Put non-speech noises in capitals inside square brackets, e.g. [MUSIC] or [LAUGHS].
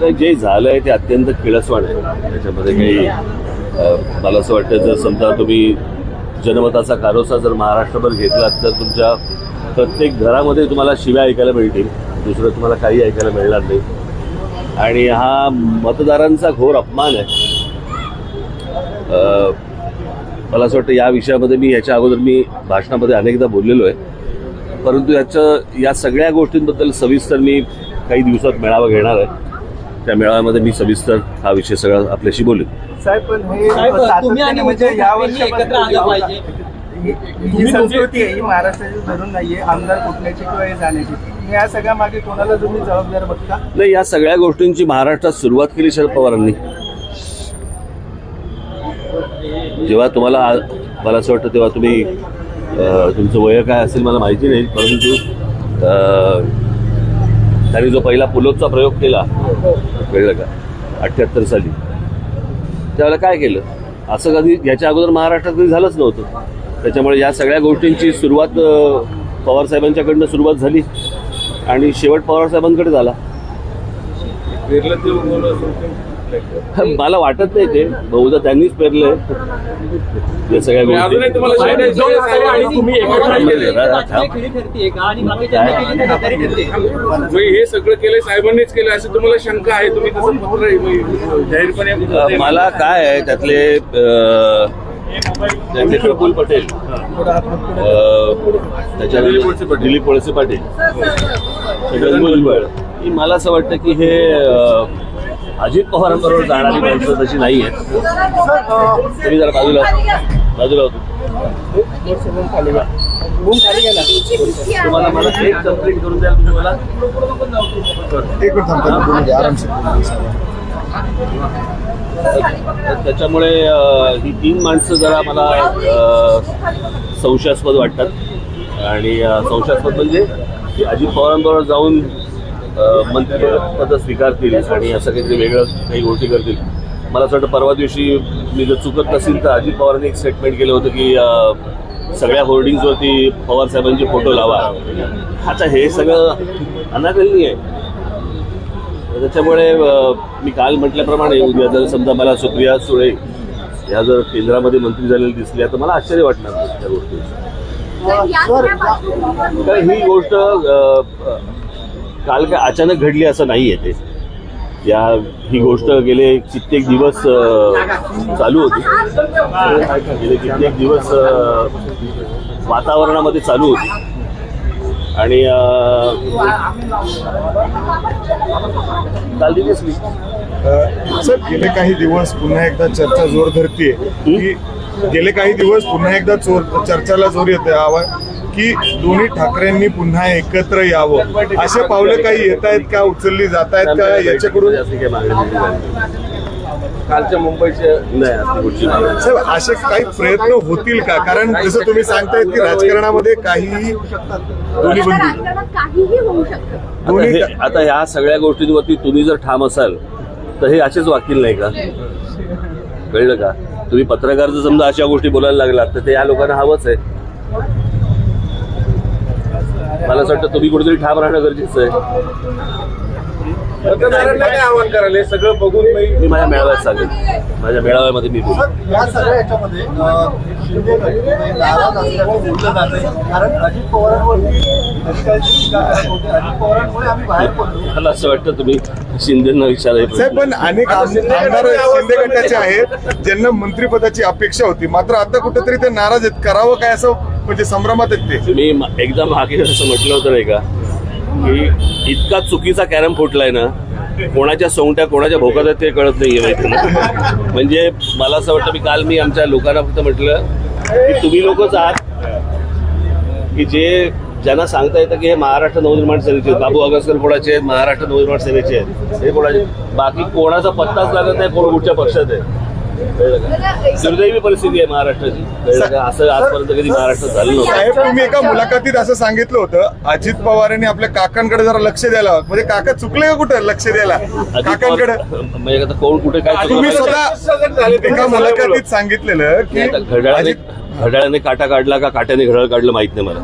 नाही, जे झालंय ते अत्यंत किळसवाण आहे. त्याच्यामध्ये काही मला असं वाटतं जर समजा तुम्ही जनमताचा कारोसा जर महाराष्ट्रभर घेतलात तर तुमच्या प्रत्येक घरामध्ये तुम्हाला शिव्या ऐकायला मिळतील. दुसरं तुम्हाला काही ऐकायला मिळणार नाही. आणि हा मतदारांचा घोर अपमान आहे. मला असं वाटतं या विषयामध्ये मी याच्या अगोदर मी भाषणामध्ये अनेकदा बोललेलो आहे. परंतु याच्या या सगळ्या गोष्टींबद्दल सविस्तर मी काही दिवसात मेळावा घेणार आहे. त्या मेळाव्यामध्ये मी सविस्तर हा विषय सगळा आपल्याशी बोलेन. साहेब पण हे साहेब, तुम्ही आणि सातत्याने म्हणजे उद्धव या ठाकरेंनी एकत्र आलं पाहिजे. ही जी संस्कृती आहे ही महाराष्ट्राची धरून नाहीये आमदार कुठल्याची किंवा हे जाण्याची या सगळ्या मागे कोणाला तुम्ही जबाबदार बघता? नाही या सगळ्या गोष्टींची महाराष्ट्रात सुरुवात केली शरद पवारांनी. जेव्हा तुम्हाला मला असं वाटतं तेव्हा तुम्ही तुमचं वय काय असेल मला माहिती नाही परंतु त्यांनी जो पहिला पुलोचा प्रयोग केला कळलं का? अठ्ठ्याहत्तर साली. त्यावेळेला काय केलं? असं कधी याच्या अगोदर महाराष्ट्रात कधी झालंच नव्हतं. त्याच्यामुळे या सगळ्या गोष्टींची सुरुवात पवारसाहेबांच्याकडनं सुरुवात झाली आणि शेवट पवारसाहेबांकडे झाला. [LAUGHS] मला वाटत नाही ते. बहुधा त्यांनीच पेरलंय. या सगळ्या गोष्टी. हे. सगळं केलंय साहेबांनीच केलं असं तुम्हाला शंका आहे तुम्ही तसं पत्र अ, जाहीरपणे मला काय आहे त्यातले प्रफुल्ल पटेल? अ, त्याच्यानंतर दिलीप वळसे पाटील. भुजबळ ही मला असं वाटतं की हे अजित पवारांबरोबर जाणारी माणसं तशी नाही आहेत तुम्ही जरा बाजूला बाजूला होतो तुम्हाला मला एक कंप्लीट करून द्याल तुम्ही मला? एक त्याच्यामुळे ही तीन माणसं जरा मला संशयास्पद वाटतात. आणि संशयास्पद म्हणजे की अजित पवारांबरोबर जाऊन मंत्रिपद स्वीकारतील आणि असं काहीतरी वेगळं काही गोष्टी करतील. मला असं वाटतं परवा दिवशी मी जर चुकत नसेल तर अजित पवारांनी एक स्टेटमेंट केलं होतं की सगळ्या होर्डिंग्सवरती पवार साहेबांचे फोटो लावा. आता हे सगळं अनाकलनीय आहे. त्याच्यामुळे मी काल म्हटल्याप्रमाणे उद्या जर समजा मला सुप्रिया सुळे या जर केंद्रामध्ये मंत्री झालेल्या दिसल्या तर मला आश्चर्य वाटणार त्या गोष्टी ही गोष्ट काल काय अचानक घडली असं नाही आहे ते. या ही गोष्ट गेले कित्येक दिवस चालू होती. गेले कित्येक दिवस वातावरणामध्ये चालू होती. आणि काल दिसली सर गेले काही दिवस पुन्हा एकदा चर्चा जोर धरतीये. की गेले काही दिवस पुन्हा एकदा चोर चर्चाला जोर येते आवा की दोन्ही ठाकरेंनी पुन्हा एकत्र यावं? असे पावलं काही येत आहेत का? उचलली जात आहेत का? याच्याकडून. कालच्या मुंबईच्या नाही. साहेब असे काही प्रयत्न होतील का? कारण जसं तुम्ही सांगतायत की राजकारणामध्ये काहीही होऊ शकतं. आता दोन्ही हे- आता ह्या सगळ्या गोष्टींवरती तुम्ही जर ठाम असाल तर हे असेच वाकील नाही का? कळलं का? तुम्ही पत्रकार जर समजा अशा गोष्टी बोलायला लागलात तर ते या लोकांना हवंच आहे. मला असं वाटतं तुम्ही कुठेतरी ठाम राहणं गरजेचं आहे. मतदारांना काय आवाहन करायला? हे सगळं बघून मी मी माझ्या मेळाव्यात सांगेन माझ्या मेळाव्यामध्ये मी बोलू या सगळ्या याच्यामध्ये अ, शिंदे गट हे नाराज असल्याचं बोललं जाते कारण अजित पवारांवरती दुष्काळाची टीका करत होते. अजित पवारांमुळे आम्ही बाहेर पडलो. मला असं वाटतं तुम्ही शिंदेना विचारायचं साहेब पण अनेक आम- आमदार शिंदे गटाचे आहेत ज्यांना मंत्रिपदाची अपेक्षा होती. मात्र आता कुठेतरी ते नाराज आहेत. करावं काय असं म्हणजे संभ्रमात आहेत ते. मी म- एकदा मागे असं म्हटलं होतं नाही का? की इतका चुकीचा कॅरम फुटलाय ना कोणाच्या सोंगट्या कोणाच्या भोकात आहेत ते कळत नाहीये माहिती ना. म्हणजे मला असं वाटतं मी काल मी आमच्या लोकांना फक्त म्हटलं की तुम्ही लोकच आहात की जे ज्यांना सांगता येतं की हे महाराष्ट्र नवनिर्माण सेनेचे आहेत. बाबू आगसकर कोणाचे आहेत? महाराष्ट्र नवनिर्माण सेनेचे आहेत. हे कोणाचे बाकी कोणाचा पत्ताच लागत नाही कोण कुठच्या पक्षात आहे? दुर्दैवी परिस्थिती आहे महाराष्ट्राची? असं आजपर्यंत कधी महाराष्ट्रात झालं नव्हतं साहेब तुम्ही एका मुलाखतीत असं सांगितलं होतं अजित पवारांनी आपल्या काकांकडे जरा लक्ष द्यायला हवं. म्हणजे काका चुकले का कुठं लक्ष द्यायला काकांकडे पवार- म्हणजे आता कोण कुठे काय तुम्ही? स्वतः एका मुलाखतीत सांगितलेलं की अजित- घड्याळाने काटा काढला का काट्याने घड्याळ काढलं माहीत नाही मला